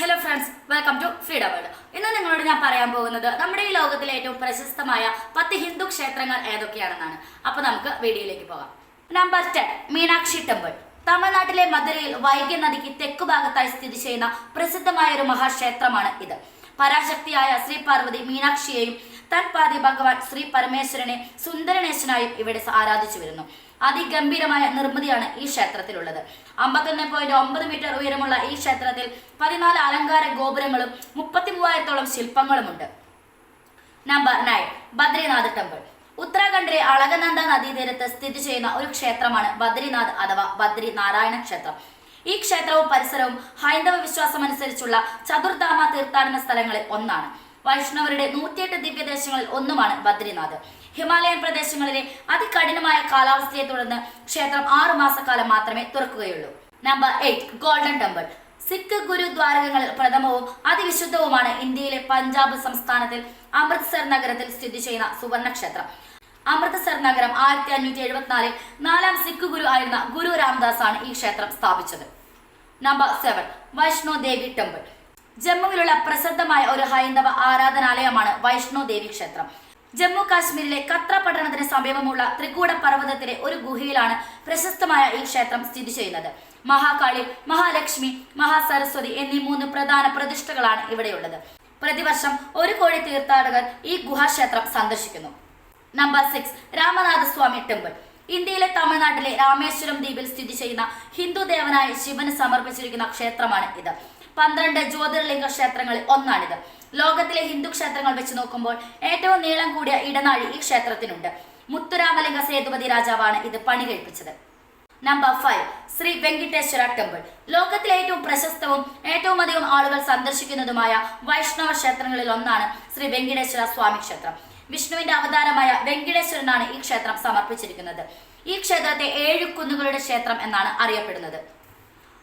Hello friends welcome to Frida world ഇന്ന് നിങ്ങളോട് ഞാൻ പറയാൻ പോകുന്നത് നമ്മുടെ ഈ ലോകത്തിലെ ഏറ്റവും പ്രശസ്തമായ പത്ത് ഹിന്ദു ക്ഷേത്രങ്ങൾ ഏതൊക്കെയാണെന്നാണ്. അപ്പൊ നമുക്ക് വീഡിയോയിലേക്ക് പോകാം. നമ്പർ ടെൻ മീനാക്ഷി ടെമ്പിൾ തമിഴ്നാട്ടിലെ മധുരയിൽ വൈഗ നദിക്ക് തെക്കു ഭാഗത്തായി സ്ഥിതി ചെയ്യുന്ന പ്രസിദ്ധമായ ഒരു മഹാക്ഷേത്രമാണ് ഇത്. പരാശക്തിയായ ശ്രീ പാർവതി മീനാക്ഷിയെയും തൻപാതി ഭഗവാൻ ശ്രീ പരമേശ്വരനെ സുന്ദരനേശനായും ഇവിടെ ആരാധിച്ചു വരുന്നു അതിഗംഭീരമായ നിർമ്മിതിയാണ് ഈ ക്ഷേത്രത്തിലുള്ളത്. അമ്പത്തൊന്ന് പോയിന്റ് ഒമ്പത് മീറ്റർ ഉയരമുള്ള ഈ ക്ഷേത്രത്തിൽ പതിനാല് അലങ്കാര ഗോപുരങ്ങളും മുപ്പത്തി മൂവായിരത്തോളം ശില്പങ്ങളുമുണ്ട്. നമ്പർ നയൻ ബദ്രിനാഥ് ടെമ്പിൾ ഉത്തരാഖണ്ഡിലെ അളകനന്ദ നദീതീരത്ത് സ്ഥിതി ചെയ്യുന്ന ഒരു ക്ഷേത്രമാണ് ബദ്രിനാഥ് അഥവാ ബദ്രി നാരായണ ക്ഷേത്രം. ഈ ക്ഷേത്രവും പരിസരവും ഹൈന്ദവ വിശ്വാസം അനുസരിച്ചുള്ള ചതുർധാമ തീർത്ഥാടന സ്ഥലങ്ങളിൽ ഒന്നാണ്. വൈഷ്ണവരുടെ നൂറ്റിയെട്ട് ദിവ്യദേശങ്ങളിൽ ഒന്നുമാണ് ബദ്രിനാഥ്. ഹിമാലയൻ പ്രദേശങ്ങളിലെ അതികഠിനമായ കാലാവസ്ഥയെ തുടർന്ന് ക്ഷേത്രം ആറു മാസക്കാലം മാത്രമേ തുറക്കുകയുള്ളൂ. Number eight Golden Temple Sikh ഗുരുദ്വാരകങ്ങളിൽ പ്രഥമവും അതിവിശുദ്ധവുമാണ് ഇന്ത്യയിലെ പഞ്ചാബ് സംസ്ഥാനത്തിൽ അമൃത്സർ നഗരത്തിൽ സ്ഥിതി ചെയ്യുന്ന സുവർണക്ഷേത്രം. അമൃത്സർ നഗരം ആയിരത്തി അഞ്ഞൂറ്റി എഴുപത്തിനാലിൽ നാലാം സിഖ് ഗുരു ആയിരുന്ന ഗുരു രാംദാസ് ആണ് ഈ ക്ഷേത്രം സ്ഥാപിച്ചത്. Number seven Vaishno Devi temple ജമ്മുവിലുള്ള പ്രസിദ്ധമായ ഒരു ഹൈന്ദവ ആരാധനാലയമാണ് വൈഷ്ണോ ദേവി ക്ഷേത്രം. ജമ്മു കാശ്മീരിലെ കത്ര പട്ടണത്തിന് സമീപമുള്ള ത്രികൂട പർവതത്തിലെ ഒരു ഗുഹയിലാണ് പ്രശസ്തമായ ഈ ക്ഷേത്രം സ്ഥിതി ചെയ്യുന്നത്. മഹാകാളി മഹാലക്ഷ്മി മഹാസരസ്വതി എന്നീ മൂന്ന് പ്രധാന പ്രതിഷ്ഠകളാണ് ഇവിടെയുള്ളത്. പ്രതിവർഷം ഒരു കോടി തീർത്ഥാടകർ ഈ ഗുഹാക്ഷേത്രം സന്ദർശിക്കുന്നു. Number six Ramanathaswamy temple. ഇന്ത്യയിലെ തമിഴ്നാട്ടിലെ രാമേശ്വരം ദ്വീപിൽ സ്ഥിതി ചെയ്യുന്ന ഹിന്ദു ദേവനായ ശിവന് സമർപ്പിച്ചിരിക്കുന്ന ക്ഷേത്രമാണ് ഇത്. പന്ത്രണ്ട് ജ്യോതിർലിംഗ ക്ഷേത്രങ്ങളിൽ ഒന്നാണിത്. ലോകത്തിലെ ഹിന്ദു ക്ഷേത്രങ്ങൾ വെച്ച് നോക്കുമ്പോൾ ഏറ്റവും നീളം കൂടിയ ഇടനാഴി ഈ ക്ഷേത്രത്തിനുണ്ട്. മുത്തുരാമലിംഗ സേതുപതി രാജാവാണ് ഇത് പണി കഴിപ്പിച്ചത്. Number five Sri Venkateswara temple. ലോകത്തിലെ ഏറ്റവും പ്രശസ്തവും ഏറ്റവും അധികം ആളുകൾ സന്ദർശിക്കുന്നതുമായ വൈഷ്ണവ ക്ഷേത്രങ്ങളിൽ ഒന്നാണ് ശ്രീ വെങ്കിടേശ്വര സ്വാമി ക്ഷേത്രം. വിഷ്ണുവിന്റെ അവതാരമായ വെങ്കിടേശ്വരനാണ് ഈ ക്ഷേത്രം സമർപ്പിച്ചിരിക്കുന്നത്. ഈ ക്ഷേത്രത്തെ ഏഴ് കുന്നുകളുടെ ക്ഷേത്രം എന്നാണ് അറിയപ്പെടുന്നത്.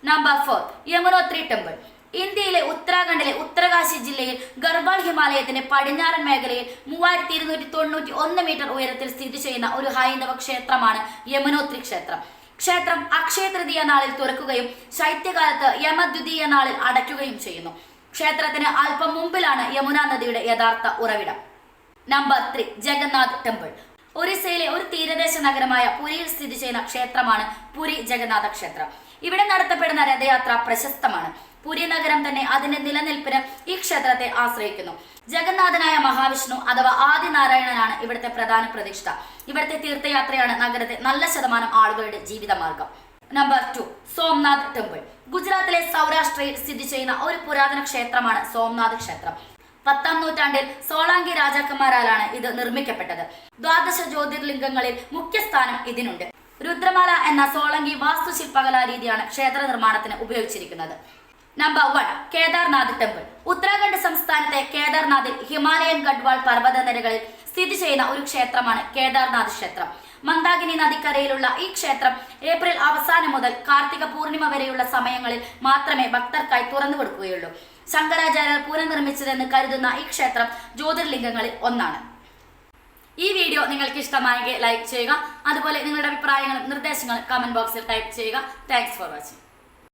Number four Yamunotri temple. ഇന്ത്യയിലെ ഉത്തരാഖണ്ഡിലെ ഉത്തരകാശി ജില്ലയിൽ ഗർവാൾ ഹിമാലയത്തിന്റെ പടിഞ്ഞാറൻ മേഖലയിൽ മൂവായിരത്തി ഇരുന്നൂറ്റി തൊണ്ണൂറ്റി ഒന്ന് മീറ്റർ ഉയരത്തിൽ സ്ഥിതി ചെയ്യുന്ന ഒരു ഹൈന്ദവ ക്ഷേത്രമാണ് യമുനോത്രി ക്ഷേത്രം. ക്ഷേത്രം അക്ഷയ തൃതീയ നാളിൽ തുറക്കുകയും ശൈത്യകാലത്ത് യമദ്വിതീയ നാളിൽ അടയ്ക്കുകയും ചെയ്യുന്നു. ക്ഷേത്രത്തിന് അല്പം മുമ്പിലാണ് യമുന നദിയുടെ യഥാർത്ഥ ഉറവിടം. Number three Jagannath temple. ഒറീസയിലെ ഒരു തീരദേശ നഗരമായ പുരിയിൽ സ്ഥിതി ചെയ്യുന്ന ക്ഷേത്രമാണ് പുരി ജഗന്നാഥ ക്ഷേത്രം. ഇവിടെ നടത്തപ്പെടുന്ന രഥയാത്ര പ്രശസ്തമാണ്. പുരി നഗരം തന്നെ അതിന്റെ നിലനിൽപ്പിന് ഈ ക്ഷേത്രത്തെ ആശ്രയിക്കുന്നു. ജഗന്നാഥനായ മഹാവിഷ്ണു അഥവാ ആദിനാരായണനാണ് ഇവിടുത്തെ പ്രധാന പ്രതിഷ്ഠ. ഇവിടുത്തെ തീർത്ഥയാത്രയാണ് നഗരത്തെ നല്ല ശതമാനം ആളുകളുടെ ജീവിതമാർഗം. Number two Somnath temple. ഗുജറാത്തിലെ സൗരാഷ്ട്രയിൽ സ്ഥിതി ചെയ്യുന്ന ഒരു പുരാതന ക്ഷേത്രമാണ് സോംനാഥ് ക്ഷേത്രം. പത്താം നൂറ്റാണ്ടിൽ സോളാങ്കി രാജാക്കന്മാരാലാണ് ഇത് നിർമ്മിക്കപ്പെട്ടത്. ദ്വാദശ ജ്യോതിർലിംഗങ്ങളിൽ മുഖ്യസ്ഥാനം ഇതിനുണ്ട്. രുദ്രമാല എന്ന സോളങ്കി വാസ്തുശില്പകലാ രീതിയാണ് ക്ഷേത്ര നിർമ്മാണത്തിന് ഉപയോഗിച്ചിരിക്കുന്നത്. Number one Kedarnath temple. Uttarakhand സംസ്ഥാനത്തെ കേദാർനാഥിൽ ഹിമാലയൻ ഗഡ്വാൾ പർവത നിരകളിൽ സ്ഥിതി ചെയ്യുന്ന ഒരു ക്ഷേത്രമാണ് കേദാർനാഥ് ക്ഷേത്രം. മന്ദാകിനി നദിക്കരയിലുള്ള ഈ ക്ഷേത്രം ഏപ്രിൽ അവസാനം മുതൽ കാർത്തിക പൂർണിമ വരെയുള്ള സമയങ്ങളിൽ മാത്രമേ ഭക്തർക്കായി തുറന്നു കൊടുക്കുകയുള്ളൂ. ശങ്കരാചാര്യർ പുനർനിർമ്മിച്ചതെന്ന് കരുതുന്ന ഈ ക്ഷേത്രം ജ്യോതിർലിംഗങ്ങളിൽ ഒന്നാണ്. ഈ വീഡിയോ നിങ്ങൾക്ക് ഇഷ്ടമായെങ്കിൽ ലൈക്ക് ചെയ്യുക. അതുപോലെ നിങ്ങളുടെ അഭിപ്രായങ്ങളും നിർദ്ദേശങ്ങളും കമന്റ് ബോക്സിൽ ടൈപ്പ് ചെയ്യുക. Thanks for watching